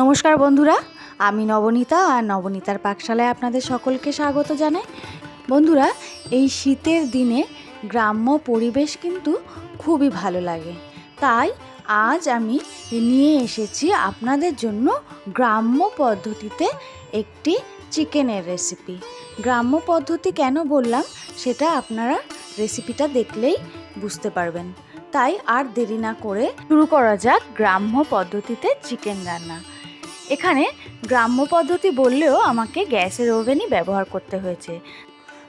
নমস্কার বন্ধুরা, আমি নবনীতা আর নবনীতার পাকশালায় আপনাদের সকলকে স্বাগত জানাই। বন্ধুরা, এই শীতের দিনে গ্রাম্য পরিবেশ কিন্তু খুবই ভালো লাগে। তাই আজ আমি নিয়ে এসেছি আপনাদের জন্য গ্রাম্য পদ্ধতিতে একটি চিকেনের রেসিপি। গ্রাম্য পদ্ধতি কেন বললাম, সেটা আপনারা রেসিপিটা দেখলেই বুঝতে পারবেন। তাই আর দেরি না করে শুরু করা যাক গ্রাম্য পদ্ধতিতে চিকেন রান্না। এখানে গ্রাম্য পদ্ধতি বললেও আমাকে গ্যাসের ওভেনই ব্যবহার করতে হয়েছে।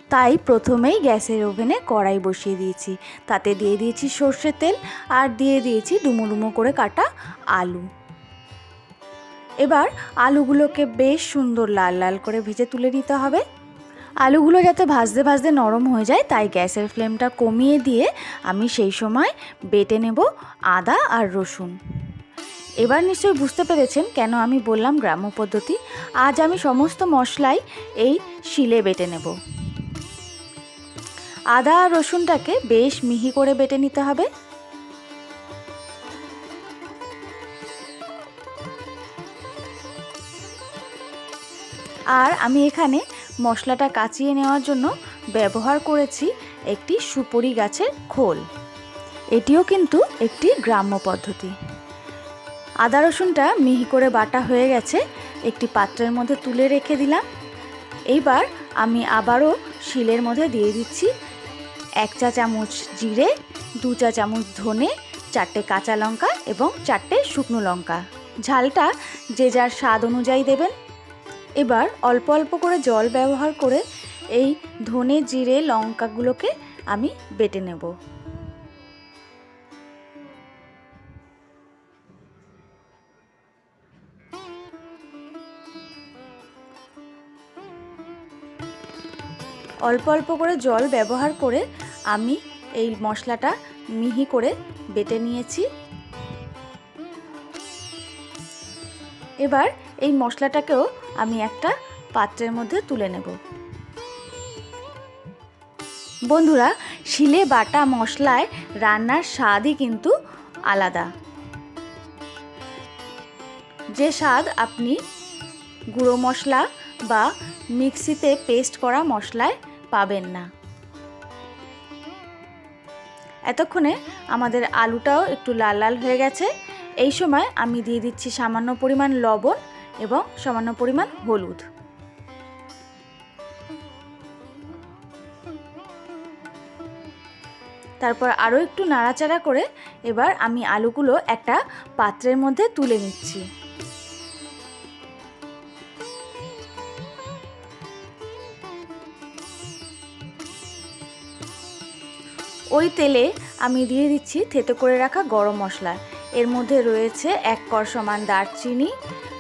তাই প্রথমেই গ্যাসের ওভেনে কড়াই বসিয়ে দিয়েছি। তাতে দিয়ে দিয়েছি সর্ষের তেল আর দিয়ে দিয়েছি ডুমো ডুমো করে কাটা আলু। এবার আলুগুলোকে বেশ সুন্দর লাল লাল করে ভেজে তুলে নিতে হবে। আলুগুলো যাতে ভাজতে ভাজতে নরম হয়ে যায়, তাই গ্যাসের ফ্লেমটা কমিয়ে দিয়ে আমি সেই সময় বেটে নেব আদা আর রসুন। এবার নিশ্চয়ই বুঝতে পেরেছেন কেন আমি বললাম গ্রাম্য পদ্ধতি। আজ আমি সমস্ত মশলাই এই শিলে বেটে নেব। আদা আর রসুনটাকে বেশ মিহি করে বেটে নিতে হবে। আর আমি এখানে মশলাটা কাচিয়ে নেওয়ার জন্য ব্যবহার করেছি একটি সুপরি গাছের খোল। এটিও কিন্তু একটি গ্রাম্য পদ্ধতি। আদা রসুনটা মিহি করে বাটা হয়ে গেছে, একটি পাত্রের মধ্যে তুলে রেখে দিলাম। এইবার আমি আবারও শিলের মধ্যে দিয়ে দিচ্ছি এক চা চামচ জিরে, দু চা চামচ ধনে, চারটে কাঁচা লঙ্কা এবং চারটে শুকনো লঙ্কা। ঝালটা যে যার স্বাদ অনুযায়ী দেবেন। এবার অল্প অল্প করে জল ব্যবহার করে এই ধনে, জিরে, লঙ্কাগুলোকে আমি বেটে নেব। অল্প অল্প করে জল ব্যবহার করে আমি এই মশলাটা মিহি করে বেটে নিয়েছি। এবার এই মশলাটাকেও আমি একটা পাত্রের মধ্যে তুলে নেব। বন্ধুরা, শিলে বাটা মশলায় রান্নার স্বাদই কিন্তু আলাদা। যে স্বাদ আপনি গুঁড়ো মশলা বা মিক্সিতে পেস্ট করা মশলায় পাবেন না। এতক্ষণে আমাদের আলুটাও একটু লাল লাল হয়ে গেছে। এই সময় আমি দিয়ে দিচ্ছি সামান্য পরিমাণ লবণ এবং সামান্য পরিমাণ হলুদ। তারপর আরও একটু নাড়াচাড়া করে এবার আমি আলুগুলো একটা পাত্রের মধ্যে তুলে নিচ্ছি। ওই তেলে আমি দিয়ে দিচ্ছি থেতো করে রাখা গরম মশলা। এর মধ্যে রয়েছে এক কর সমান দারচিনি,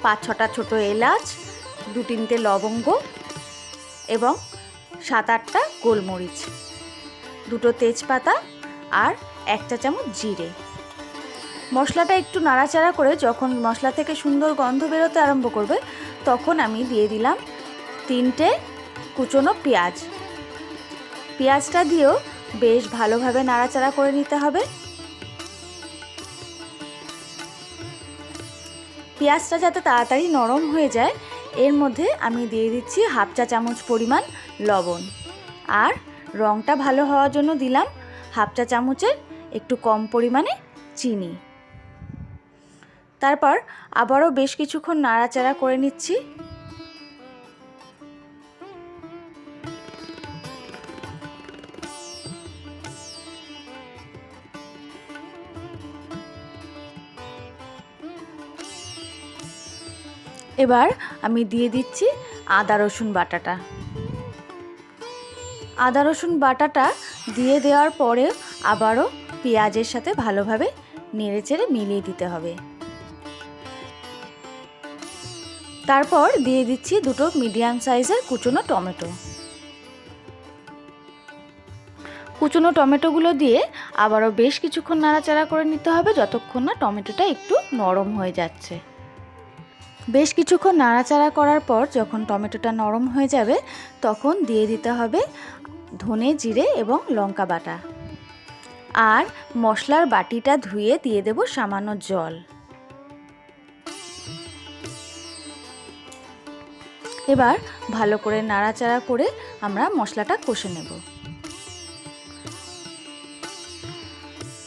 পাঁচ ছটা ছোটো এলাচ, দু তিনটে লবঙ্গ এবং সাত আটটা গোলমরিচ, দুটো তেজপাতা আর এক চা চামচ জিরে। মশলাটা একটু নাড়াচাড়া করে যখন মশলা থেকে সুন্দর গন্ধ বেরোতে আরম্ভ করবে, তখন আমি দিয়ে দিলাম তিনটে কুচনো পেঁয়াজ। পেঁয়াজটা দিয়েও বেশ ভালোভাবে নাড়াচাড়া করে নিতে হবে। পেঁয়াজটা যাতে তাড়াতাড়ি নরম হয়ে যায়, এর মধ্যে আমি দিয়ে দিচ্ছি হাফ চা চামচ পরিমাণ লবণ। আর রঙটা ভালো হওয়ার জন্য দিলাম হাফ চা চামচের একটু কম পরিমাণে চিনি। তারপর আবারও বেশ কিছুক্ষণ নাড়াচাড়া করে নিচ্ছি। এবার আমি দিয়ে দিচ্ছি আদা, রসুন বাটাটা। আদা, রসুন বাটাটা দিয়ে দেওয়ার পরে আবারও পেঁয়াজের সাথে ভালোভাবে নেড়ে চেড়ে মিলিয়ে দিতে হবে। তারপর দিয়ে দিচ্ছি দুটো মিডিয়াম সাইজের কুচনো টমেটো। কুচনো টমেটোগুলো দিয়ে আবারও বেশ কিছুক্ষণ নাড়াচাড়া করে নিতে হবে, যতক্ষণ না টমেটোটা একটু নরম হয়ে যাচ্ছে। বেশ কিছুক্ষণ নাড়াচাড়া করার পর যখন টমেটোটা নরম হয়ে যাবে, তখন দিয়ে দিতে হবে ধনে জিরে এবং লঙ্কা বাটা। আর মশলার বাটিটা ধুয়ে দিয়ে দেব সামান্য জল। এবার ভালো করে নাড়াচাড়া করে আমরা মশলাটা কষে নেব।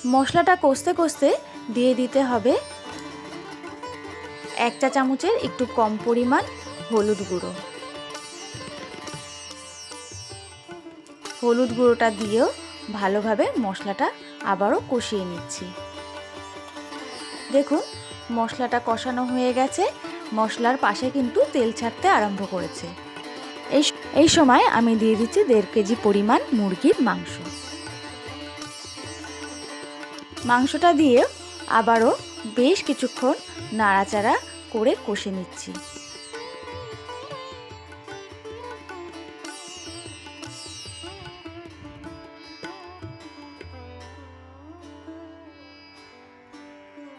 মশলাটা কষতে কষতে দিয়ে দিতে হবে এক চা চামচের একটু কম পরিমাণ হলুদ গুঁড়ো। হলুদ গুঁড়োটা দিয়েও ভালোভাবে মশলাটা আবারও কষিয়ে নিচ্ছি। দেখুন, মশলাটা কষানো হয়ে গেছে। মশলার পাশে কিন্তু তেল ছাড়তে আরম্ভ করেছে। এই এই সময় আমি দিয়ে দিচ্ছি দেড় কেজি পরিমাণ মুরগির মাংস। মাংসটা দিয়ে আবারও বেশ কিছুক্ষণ নাড়াচাড়া করে কষে নিচ্ছি।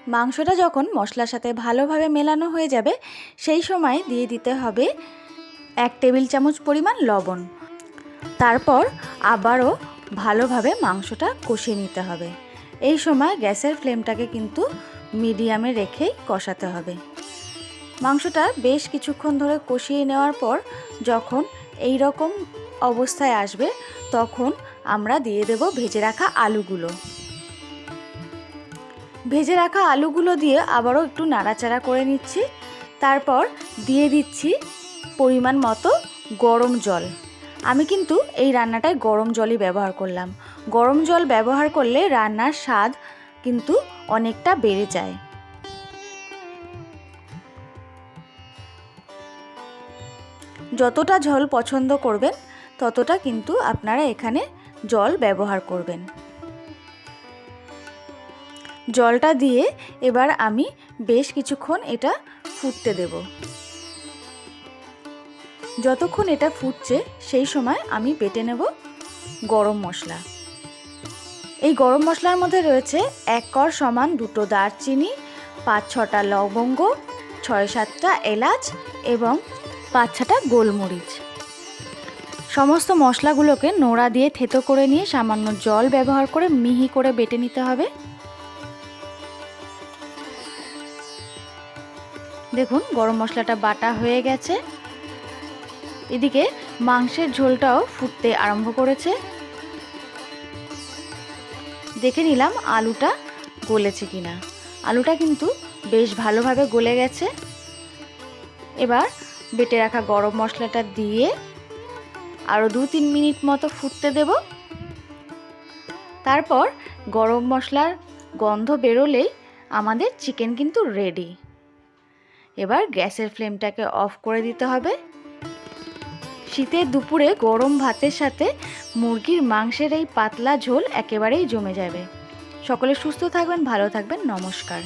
মাংসটা যখন মশলার সাথে ভালোভাবে মেলানো হয়ে যাবে, সেই সময় দিয়ে দিতে হবে এক টেবিল চামচ পরিমাণ লবণ। তারপর আবারও ভালোভাবে মাংসটা কষিয়ে নিতে হবে। এই সময় গ্যাসের ফ্লেমটাকে কিন্তু মিডিয়ামে রেখেই কষাতে হবে। মাংসটা বেশ কিছুক্ষণ ধরে কষিয়ে নেওয়ার পর যখন এই রকম অবস্থায় আসবে, তখন আমরা দিয়ে দেব ভেজে রাখা আলুগুলো। ভেজে রাখা আলুগুলো দিয়ে আবারও একটু নাড়াচাড়া করে নিচ্ছি। তারপর দিয়ে দিচ্ছি পরিমাণ মতো গরম জল। আমি কিন্তু এই রান্নাটায় গরম জলই ব্যবহার করলাম। গরম জল ব্যবহার করলে রান্নার স্বাদ কিন্তু অনেকটা বেড়ে যায়। যতটা ঝোল পছন্দ করবেন, ততটা কিন্তু আপনারা এখানে জল ব্যবহার করবেন। জলটা দিয়ে এবার আমি বেশ কিছুক্ষণ এটা ফুটতে দেব। যতক্ষণ এটা ফুটছে, সেই সময় আমি বেটে নেব গরম মশলা। এই গরম মশলার মধ্যে রয়েছে এক কর সমান দুটো দারচিনি, পাঁচ ছটা লবঙ্গ, ছয় সাতটা এলাচ এবং পাঁচ ছটা গোলমরিচ। সমস্ত মশলাগুলোকে নোড়া দিয়ে থেতো করে নিয়ে সামান্য জল ব্যবহার করে মিহি করে বেটে নিতে হবে। দেখুন, গরম মশলাটা বাটা হয়ে গেছে। এদিকে মাংসের ঝোলটাও ফুটতে আরম্ভ করেছে। দেখে নিলাম আলুটা গলেছে কি না আলুটা কিন্তু বেশ ভালোভাবে গলে গেছে। এবার বেটে রাখা গরম মশলাটা দিয়ে আরও দু তিন মিনিট মতো ফুটতে দেব। তারপর গরম মশলার গন্ধ বেরোলেই আমাদের চিকেন কিন্তু রেডি এবার গ্যাসের ফ্লেমটাকে অফ করে দিতে হবে। শীতের দুপুরে গরম ভাতের সাথে মুরগির মাংসের এই পাতলা ঝোল একেবারেই জমে যাবে। সকলে সুস্থ থাকবেন, ভালো থাকবেন, নমস্কার।